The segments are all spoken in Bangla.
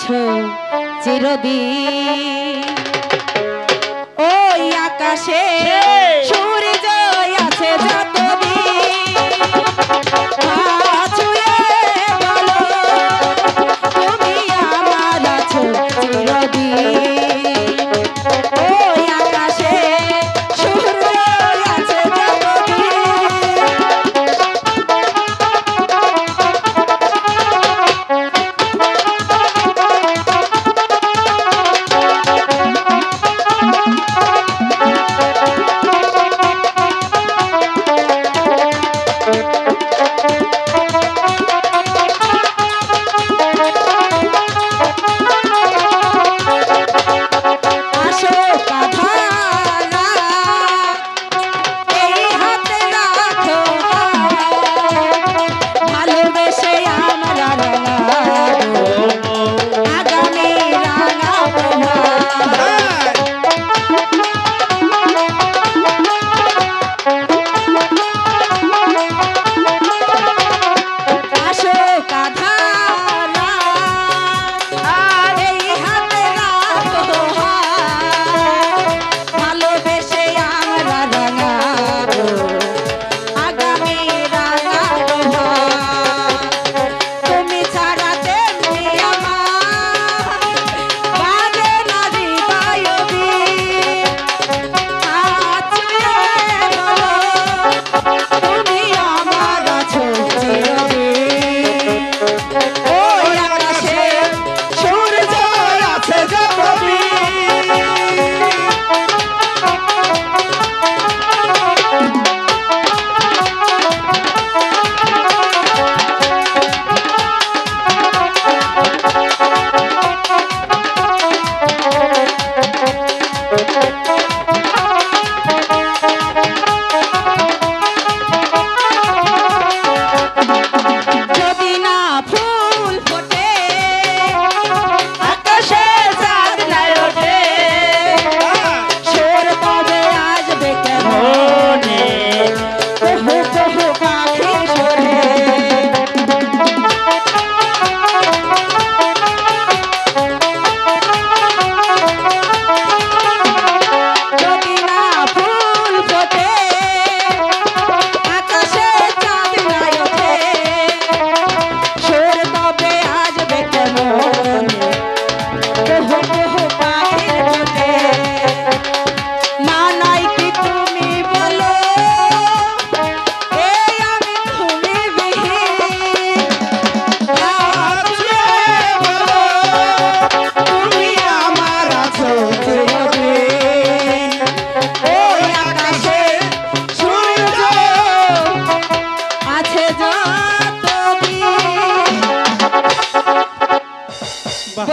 আছো চিরদিন।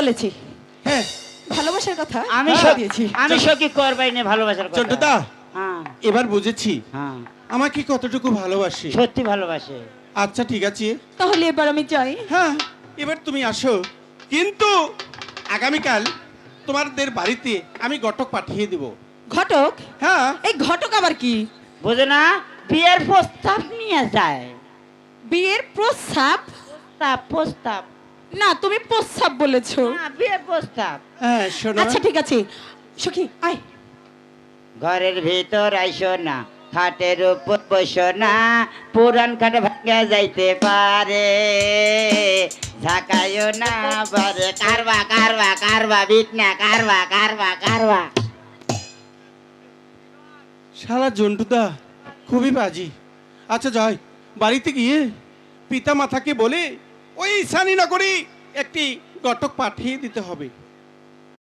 বলেছি। হ্যাঁ। ভালোবাসার কথা আমি দিয়েছি। আমি সখী করবাই না ভালোবাসার কথা? চন্টুদা হ্যাঁ। এবার বুঝেছি। হ্যাঁ। আমাকে কতটুকু ভালোবাসে? সত্যি ভালোবাসে। আচ্ছা ঠিক আছে। তাহলে এবার আমি যাই। হ্যাঁ এবার তুমি আসো। কিন্তু আগামীকাল তোমাদের বাড়িতে আমি গটক পাঠিয়ে দেব। ঘটক? হ্যাঁ। এই ঘটক আবার কি? বুঝে না বিয়ের প্রস্তাব নিয়ে যায়। বিয়ের প্রস্তাব? প্রস্তাব প্রস্তাব। না তুমি প্রস্তাব বলেছ। হ্যাঁ, বিয়ের প্রস্তাব। হ্যাঁ শোনো। আচ্ছা ঠিক আছে। সখী আয়। ঘরের ভিতর আইসো না খাটের উপর বসো না পুরান খাট ভাঙা যাইতে পারে। ঝাঁকাইও না পারে কারবা কারবা কারবা বিটনা কারবা কারবা কারবা। শালা জন্টুদা খুবই বাজি। আচ্ছা যাই বাড়িতে গিয়ে পিতা মাতাকে বলে ওই ঈশানী নগরী একটি গটক পাঠিয়ে দিতে হবে।